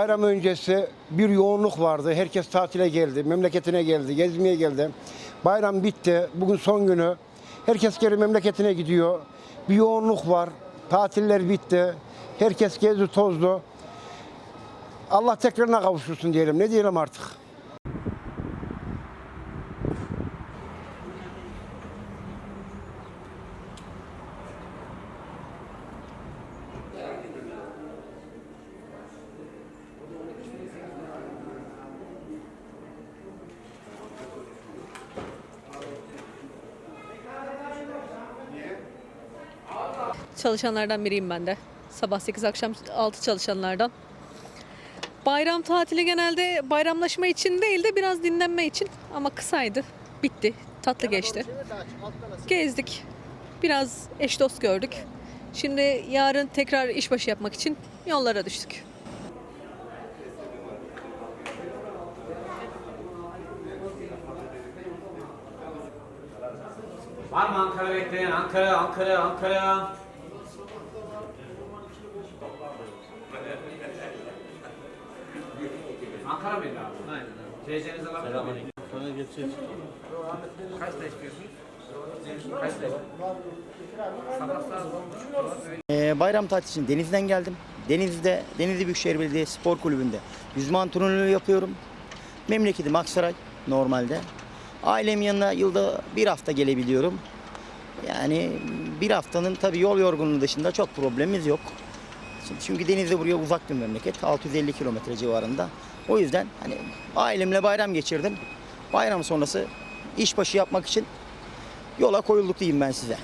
Bayram öncesi bir yoğunluk vardı. Herkes tatile geldi, memleketine geldi, gezmeye geldi. Bayram bitti. Bugün son günü. Herkes geri memleketine gidiyor. Bir yoğunluk var. Tatiller bitti. Herkes gezdi, tozdu. Allah tekrarına kavuştursun diyelim. Ne diyelim artık? Çalışanlardan biriyim ben de. Sabah 8 akşam 6 çalışanlardan. Bayram tatili genelde bayramlaşma için değil de biraz dinlenme için ama kısaydı. Bitti. Tatlı geçti. Gezdik. Biraz eş dost gördük. Şimdi yarın tekrar işbaşı yapmak için yollara düştük. Var mı Ankara bekleyen? Ankara, Ankara, Ankara. Ankara mıydı abi? Aynen. TC'nizi alabilir miyim? Kaçta istiyorsunuz? Kaçta? 10.30. Ee, bayram tatili için Denizli'den geldim. Denizli'de, Denizli Büyükşehir Belediyesi Spor Kulübü'nde yüzme antrenörlüğü yapıyorum. Memleketim Aksaray normalde. Ailem yanına yılda bir hafta gelebiliyorum. Yani bir haftanın tabii yol yorgunluğu dışında çok problemimiz yok. Şimdi Çünkü Denizli buraya uzak bir memleket. 650 kilometre civarında. O yüzden hani ailemle bayram geçirdim. Bayram sonrası işbaşı yapmak için yola koyulduk diyeyim ben size.